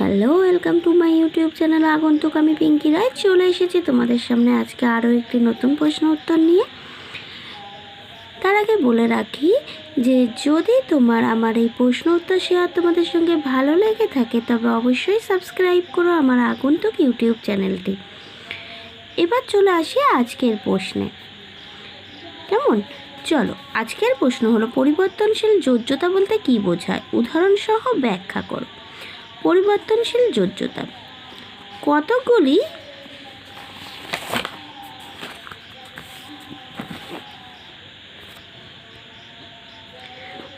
Hello welcome to my YouTube channel আগন্তুক আমি পিঙ্কি রায় চলে এসেছি তোমাদের সামনে আজকে আরও একটি নতুন প্রশ্ন উত্তর নিয়ে। তার আগে বলে রাখি যে, যদি তোমার আমার এই প্রশ্ন উত্তর শেয়ার তোমাদের সঙ্গে ভালো লেগে থাকে, তবে অবশ্যই সাবস্ক্রাইব করো আমার আগন্তুক ইউটিউব চ্যানেলটি এবার চলে আসি আজকের প্রশ্নে। কেমন? চলো, আজকের প্রশ্ন হলো, পরিবর্তনশীল যোজ্যতা বলতে কী বোঝায়? উদাহরণসহ ব্যাখ্যা করো। পরিবর্তনশীল যোজ্যতা। কতগুলি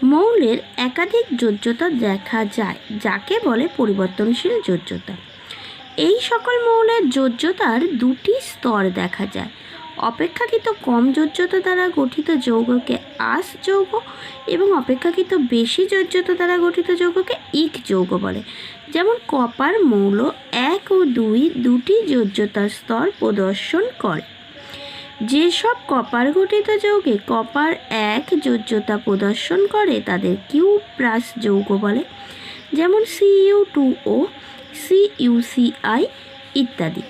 মৌলের একাধিক যোজ্যতা দেখা যায়, যাকে বলে পরিবর্তনশীল যোজ্যতা। এই সকল মৌলের যোজ্যতার দুটি স্তর দেখা যায়। অপেক্ষাকৃত কম যোজ্যতা দ্বারা গঠিত যৌগকে আস যৌগ এবং অপেক্ষাকৃত বেশি যোজ্যতা দ্বারা গঠিত যৌগকে ইক যৌগ বলে। যেমন কপার মৌল এক ও দুই দুটি যোজ্যতার স্তর প্রদর্শন করে। যেসব কপার গঠিত যৌগে কপার এক যোজ্যতা প্রদর্শন করে, তাদের কিউ প্লাস যৌগ বলে। যেমন সিইউ টু ও সিইউসিআই ইত্যাদি।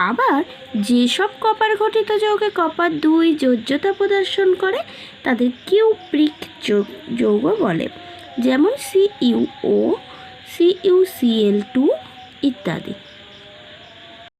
আবার যেসব কপার ঘটিত যৌগে কপার দুই যোজ্যতা প্রদর্শন করে, তাদের কিউপ্রিক যৌগ বলে। যেমন সিইউ ও সিইউসিএল টু ইত্যাদি